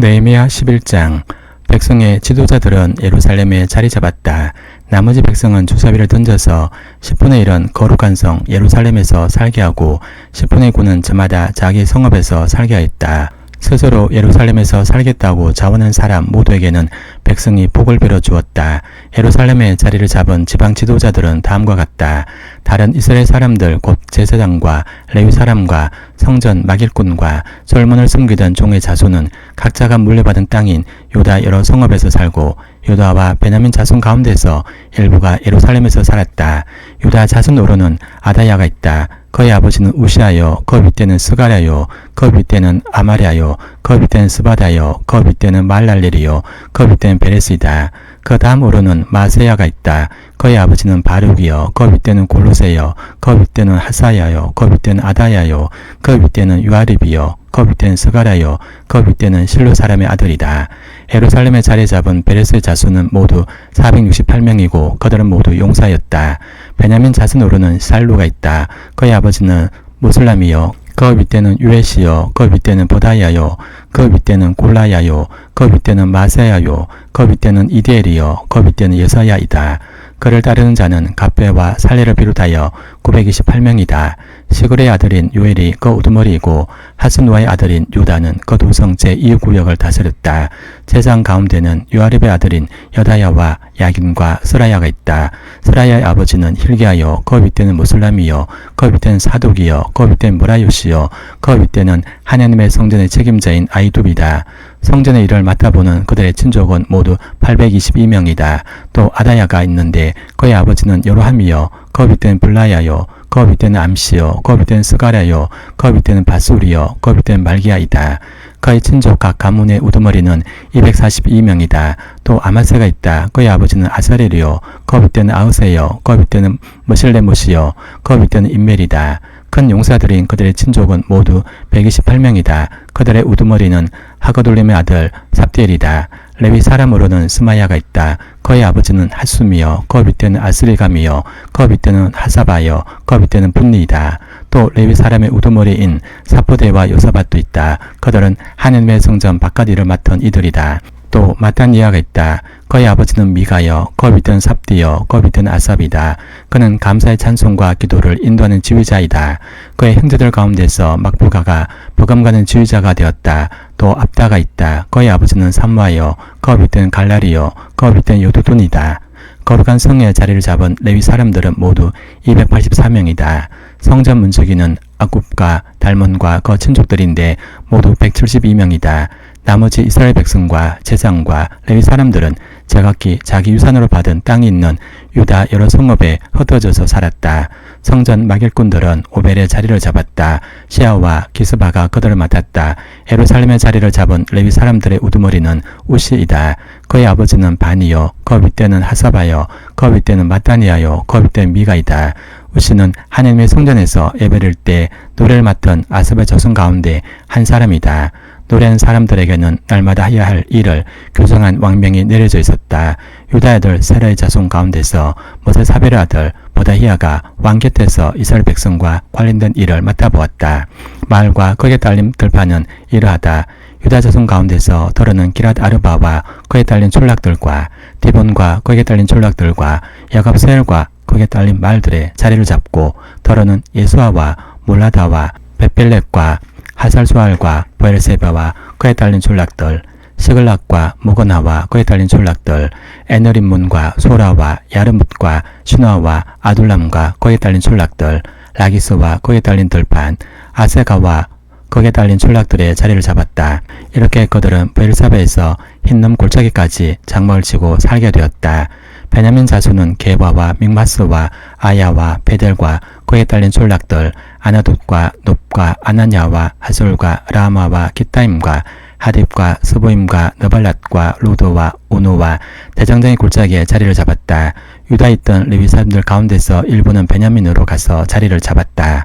느헤미야 11장 백성의 지도자들은 예루살렘에 자리 잡았다. 나머지 백성은 주사위를 던져서 10분의 1은 거룩한 성 예루살렘에서 살게 하고 10분의 9는 저마다 자기 성읍에서 살게 하였다. 스스로 예루살렘에서 살겠다고 자원한 사람 모두에게는 백성이 복을 빌어 주었다. 예루살렘에 자리를 잡은 지방 지도자들은 다음과 같다. 다른 이스라엘 사람들 곧 제사장과 레위 사람과 성전 막일꾼과 솔문을 섬기던 종의 자손은 각자가 물려받은 땅인 유다 여러 성읍에서 살고 유다와 베냐민 자손 가운데서 일부가 예루살렘에서 살았다. 유다 자손으로는 아다야가 있다. 그의 아버지는 우시아요, 그 윗대는 스가랴요, 그 윗대는 아마랴요, 그 윗대는 스바다요, 그 윗대는 말랄렐이요, 그 윗대는 베레스이다. 그 다음으로는 마세야가 있다. 그의 아버지는 바룩이요, 그 윗대는 골로세요, 그 윗대는 하사야요, 그 윗대는 아다야요, 그 윗대는 유아립이요, 스가랴요, 그 윗대는 실로 사람의 아들이다. 예루살렘에 자리 잡은 베레스의 자수는 모두 468명이고 그들은 모두 용사였다. 베냐민 자손으로는 살루가 있다. 그의 아버지는 무슬람이요. 그 윗대는 유에시요. 그 윗대는 보다야요. 그 윗대는 골라야요. 그 윗대는 마세야요. 그 윗대는 이디엘이요. 그 윗대는 예사야이다. 그를 따르는 자는 갑배와 살레를 비롯하여 928명이다. 시그의 아들인 요엘이 그 우두머리이고 하스누아의 아들인 유다는 그 도성 제2구역을 다스렸다. 제장 가운데는 요아립의 아들인 여다야와 야긴과 스라야가 있다. 스라야의 아버지는 힐기하여 그 윗대는 무슬람이요. 그 윗대는 사독이요. 그 윗대는 무라요시요. 그 윗대는 하나님의 성전의 책임자인 아이둡이다. 성전의 일을 맡아보는 그들의 친족은 모두 822명이다. 또 아다야가 있는데 그의 아버지는 여로함이요. 그 윗대는 블라야요. 그 윗대는 암시요. 그 윗대는 스가랴요. 그 윗대는 바술이요. 그 윗대는 말기야이다. 그의 친족 각 가문의 우두머리는 242명이다. 또 아마세가 있다. 그의 아버지는 아사렐이요. 그 윗대는 아우세요. 그 윗대는 머실레못이요. 그 윗대는 인멜이다. 큰 용사들인 그들의 친족은 모두 128명이다. 그들의 우두머리는 하거돌림의 아들 삽디엘이다. 레위 사람으로는 스마야가 있다. 그의 아버지는 하숨이요. 그 밑에는 아스리감이요. 그 밑에는 하사바요. 그 밑에는 분리이다. 또 레위 사람의 우두머리인 사포대와 요사밭도 있다. 그들은 하늘의 성전 바깥 일을 맡은 이들이다. 또 마탄이아가 있다. 그의 아버지는 미가여, 그 밑은 삽디여, 그 밑은 아삽이다. 그는 감사의 찬송과 기도를 인도하는 지휘자이다. 그의 형제들 가운데서 막부가가 버금가는 지휘자가 되었다. 또 압다가 있다. 그의 아버지는 삼마여, 그 밑은 갈라리여, 그 밑은 요두돈이다. 거룩한 성의 자리를 잡은 레위 사람들은 모두 284명이다. 성전 문지기는 아굽과 달몬과 그 친족들인데 모두 172명이다. 나머지 이스라엘 백성과 제장과 레위 사람들은 제각기 자기 유산으로 받은 땅이 있는 유다 여러 성읍에 흩어져서 살았다. 성전 막일꾼들은 오벨의 자리를 잡았다. 시아와 기스바가 그들을 맡았다. 예루살렘의 자리를 잡은 레위 사람들의 우두머리는 우시이다. 그의 아버지는 바니요. 그 윗대는 하사바요. 그 윗대는 마따니아요. 그 윗대는 미가이다. 우시는 하나님의 성전에서 예배를 때 노래를 맡은 아습의 저승 가운데 한 사람이다. 노래하는 사람들에게는 날마다 해야 할 일을 교정한 왕명이 내려져 있었다. 유다 애들 세라의 자손 가운데서 모세 사베르 아들 보다히아가 왕 곁에서 이스라엘 백성과 관련된 일을 맡아보았다. 마을과 거기에 딸린 들판은 이러하다. 유다 자손 가운데서 더러는 기랏 아르바와 그에 딸린 촌락들과 디본과 거기에 딸린 촌락들과 야갑 세엘과 거기에 딸린 말들의 자리를 잡고 더러는 예수아와 몰라다와 베펠렉과 하살수알과 보엘세바와 그에 딸린 촌락들 스글락과 모거나와 그에 딸린 촌락들 에너림문과 소라와 야르뭇과 슈나와 아둘람과 그에 딸린 촌락들 라기스와 그에 딸린 들판 아세가와 거기에 달린 촌락들의 자리를 잡았다. 이렇게 그들은 베르사베에서 흰놈 골짜기까지 장막을 치고 살게 되었다. 베냐민 자손은 게바와 믹마스와 아야와 베델과 그에 딸린 촌락들 아나돗과 높과 아나냐와 하솔과 라마와 기타임과 하딥과 스보임과 너발랏과 로도와 오노와 대장장의 골짜기에 자리를 잡았다. 유다에 있던 레위 사람들 가운데서 일부는 베냐민으로 가서 자리를 잡았다.